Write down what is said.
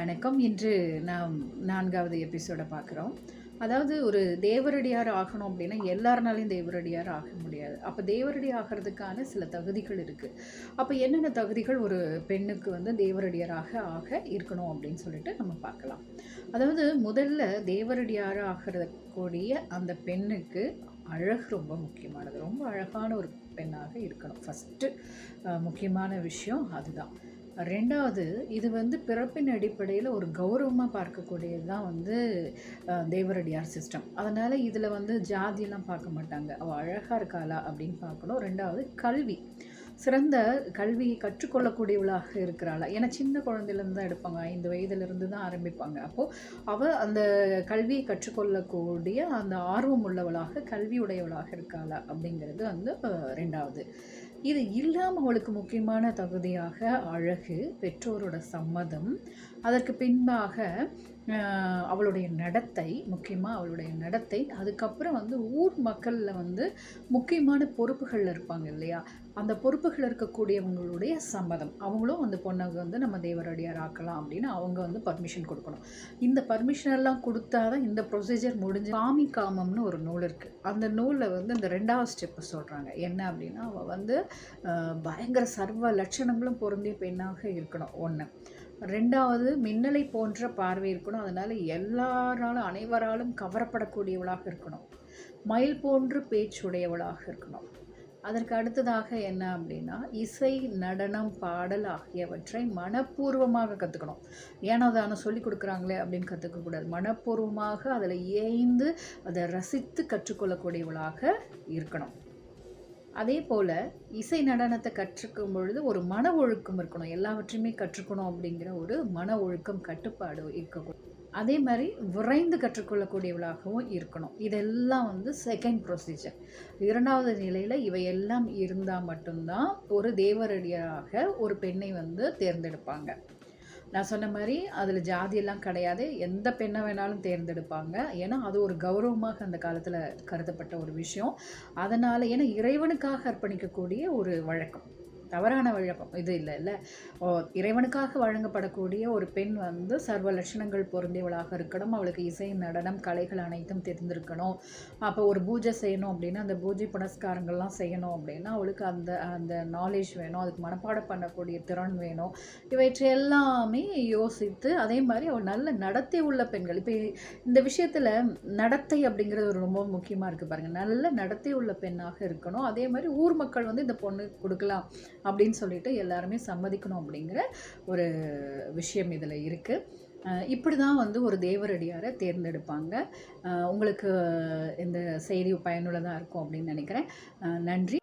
வணக்கம். இன்று நாம் நான்காவது எபிசோடை பார்க்குறோம். அதாவது ஒரு தேவரடியார் ஆகணும் அப்படின்னா எல்லாருனாலையும் தேவரடியார் ஆக முடியாது. அப்போ தேவரடி ஆகிறதுக்கான சில தகுதிகள் இருக்குது அப்போ என்னென்ன தகுதிகள் ஒரு பெண்ணுக்கு வந்து தேவரடியாராக ஆக இருக்கணும் அப்படின்னு சொல்லிட்டு நம்ம பார்க்கலாம். அதாவது முதல்ல தேவரடியார் ஆகிறக்கூடிய அந்த பெண்ணுக்கு அழகு ரொம்ப முக்கியமானது. ரொம்ப அழகான ஒரு பெண்ணாக இருக்கணும். ஃபஸ்ட்டு முக்கியமான விஷயம் அதுதான். ரெண்டாவது இது வந்து பிறப்பின் அடிப்படையில் ஒரு கௌரவமாக பார்க்கக்கூடியது தான் வந்து தேவரடியார் சிஸ்டம் அதனால் இதில் வந்து ஜாதியெல்லாம் பார்க்க மாட்டாங்க. அவள் அழகாக இருக்காளா அப்படின்னு பார்க்கணும். ரெண்டாவது கல்வி. சிறந்த கல்வியை கற்றுக்கொள்ளக்கூடியவளாக இருக்கிறாளா? ஏன்னா சின்ன குழந்தையிலேருந்து தான் எடுப்பாங்க. ஐந்து வயதுலேருந்து தான் ஆரம்பிப்பாங்க. அப்போது அவள் அந்த கல்வியை கற்றுக்கொள்ளக்கூடிய அந்த ஆர்வம் உள்ளவளாக கல்வியுடையவளாக இருக்காளா அப்படிங்கிறது வந்து ரெண்டாவது. இது இல்லாமல் அவளுக்கு முக்கியமான தகுதியாக அழகு பெற்றோரோட சம்மதம் அதற்கு பின்பாக அவளுடைய நடத்தை முக்கியமாக அவளுடைய நடத்தை அதுக்கப்புறம் வந்து ஊர் மக்களில் வந்து முக்கியமான பொறுப்புகளில் இருப்பாங்க இல்லையா? அந்த பொறுப்புகள் இருக்கக்கூடியவங்களுடைய சம்மதம். அவங்களும் அந்த பொண்ணை வந்து நம்ம தேவரடியார் ஆக்கலாம் அப்படின்னு அவங்க வந்து பர்மிஷன் கொடுக்கணும். இந்த பர்மிஷன் எல்லாம் கொடுத்தாதான் இந்த ப்ரொசீஜர் முடிஞ்சு காமி காமம்னு ஒரு நூல் இருக்குது அந்த நூலில் வந்து இந்த ரெண்டாவது ஸ்டெப்பு சொல்கிறாங்க என்ன அப்படின்னா அவள் வந்து பயங்கர சர்வ லட்சணங்களும் பொருந்திய பெண்ணாக இருக்கணும். ஒன்று ரெண்டாவது மின்னலை போன்ற பார்வை இருக்கணும். அதனால் எல்லாராலும் அனைவராலும் கவரப்படக்கூடியவளாக இருக்கணும். மயில் போன்று பேச்சுடையவளாக இருக்கணும். அதற்கு அடுத்ததாக என்ன அப்படின்னா இசை நடனம் பாடல் ஆகியவற்றை மனப்பூர்வமாக கற்றுக்கணும் ஏன்னா தானே சொல்லி கொடுக்குறாங்களே அப்படின்னு கற்றுக்கக்கூடாது மனப்பூர்வமாக அதில் ஏய்ந்து அதை ரசித்து கற்றுக்கொள்ளக்கூடியவளாக இருக்கணும். அதே போல் இசை நடனத்தை கற்றுக்கும் பொழுது ஒரு மன ஒழுக்கம் இருக்கணும். எல்லாவற்றையுமே கற்றுக்கணும் அப்படிங்கிற ஒரு மன ஒழுக்கம் கட்டுப்பாடு இருக்கக்கூடும் அதே மாதிரி விரைந்து கற்றுக்கொள்ளக்கூடியவளாகவும் இருக்கணும். இதெல்லாம் வந்து செகண்ட் ப்ரொசீஜர் இரண்டாவது நிலையில் இவையெல்லாம் இருந்தால் மட்டும்தான் ஒரு தேவரடியாக ஒரு பெண்ணை வந்து தேர்ந்தெடுப்பாங்க. நான் சொன்ன மாதிரி அதில் ஜாதியெல்லாம் கிடையாது. எந்த பெண்ணை வேணாலும் தேர்ந்தெடுப்பாங்க. ஏன்னா அது ஒரு கௌரவமாக அந்த காலத்தில் கருதப்பட்ட ஒரு விஷயம். அதனால் ஏன்னா இறைவனுக்காக அர்ப்பணிக்கக்கூடிய ஒரு வழக்கம். தவறான வழக்கம் இது இல்லை இல்லை. ஓ, இறைவனுக்காக வழங்கப்படக்கூடிய ஒரு பெண் வந்து சர்வ லட்சணங்கள் பொருந்தியவளாக இருக்கணும். அவளுக்கு இசை நடனம் கலைகள் அனைத்தும் தெரிந்திருக்கணும். அப்போ ஒரு பூஜை செய்யணும் அப்படின்னா அந்த பூஜை புனஸ்காரங்கள்லாம் செய்யணும் அப்படின்னா அவளுக்கு அந்த அந்த நாலேஜ் வேணும். அதுக்கு மனப்பாடம் பண்ணக்கூடிய திறன் வேணும். இவற்றை எல்லாமே யோசித்து அதே மாதிரி அவள் நல்ல நடத்தை உள்ள பெண்கள். இப்போ இந்த விஷயத்தில் நடத்தை அப்படிங்கிறது ஒரு ரொம்ப முக்கியமாக இருக்குது பாருங்கள் நல்ல நடத்தை உள்ள பெண்ணாக இருக்கணும். அதே மாதிரி ஊர் மக்கள் வந்து இந்த பொண்ணு கொடுக்கலாம். அப்படின்னு சொல்லிட்டு எல்லாருமே சம்மதிக்கணும் அப்படிங்கிற ஒரு விஷயம் இதில் இருக்குது இப்படி தான் வந்து ஒரு தேவரடியாரை தேர்ந்தெடுப்பாங்க. உங்களுக்கு இந்த செய்தி பயனுள்ளதாக இருக்கும் அப்படின்னு நினைக்கிறேன். நன்றி.